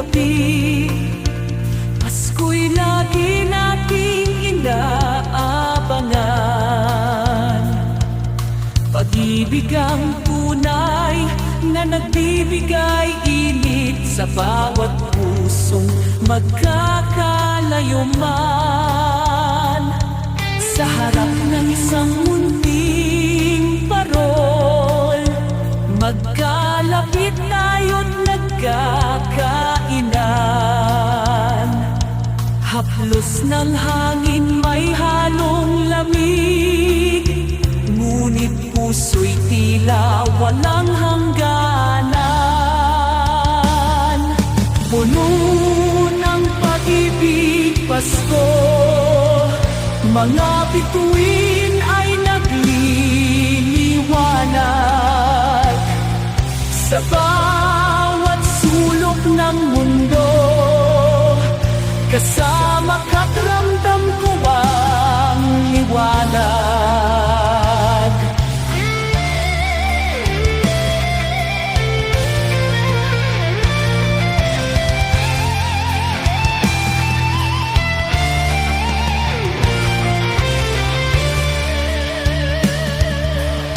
gabi. Pasko'y lagi nating inaabangan. Pag-ibig ang tunay na nagbibigay init sa bawat pusong magkakalayo man Magkalapit tayo't nagkakainan. Haplos ng hangin may halong lamig. Ngunit puso'y tila walang hangganan. Puno ng pag-ibig Pasko. Mga bituin Sa bawat sulok ng mundo. Kasama ka't ramdam ko ang liwanag.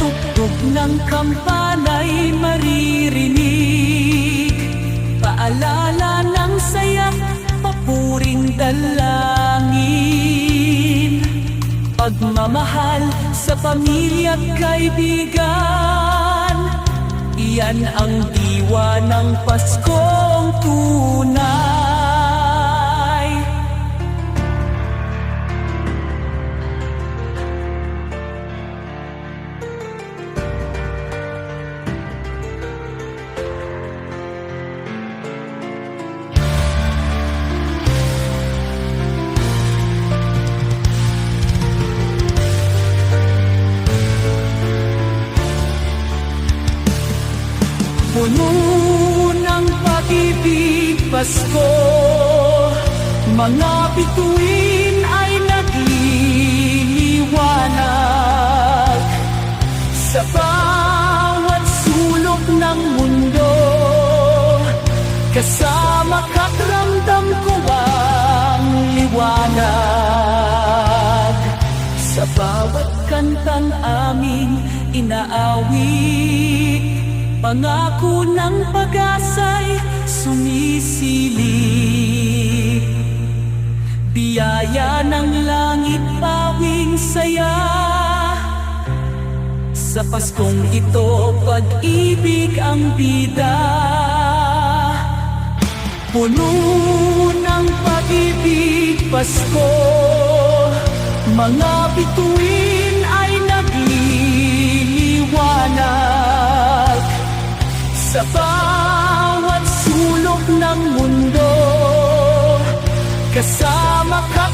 Tugtog ng kampanay maririnig Pagmamahal sa pamilya at kaibigan. Iyan ang diwa ng Paskong tunay Puno ng pag-ibig Pasko. Mga bituin ay nagliliwanag Sa bawat sulok ng mundo. Kasama ka't ramdam ko ang liwanag. Sa bawat kantang aming inaawit Pangako ng pag-asa'y sumisilip. Biyaya ng langit pawing saya. Sa Paskong ito pag-ibig ang bida. Puno ng pag-ibig Pasko. Mga bituin Sa bawat sulok ng mundo. Kasama ka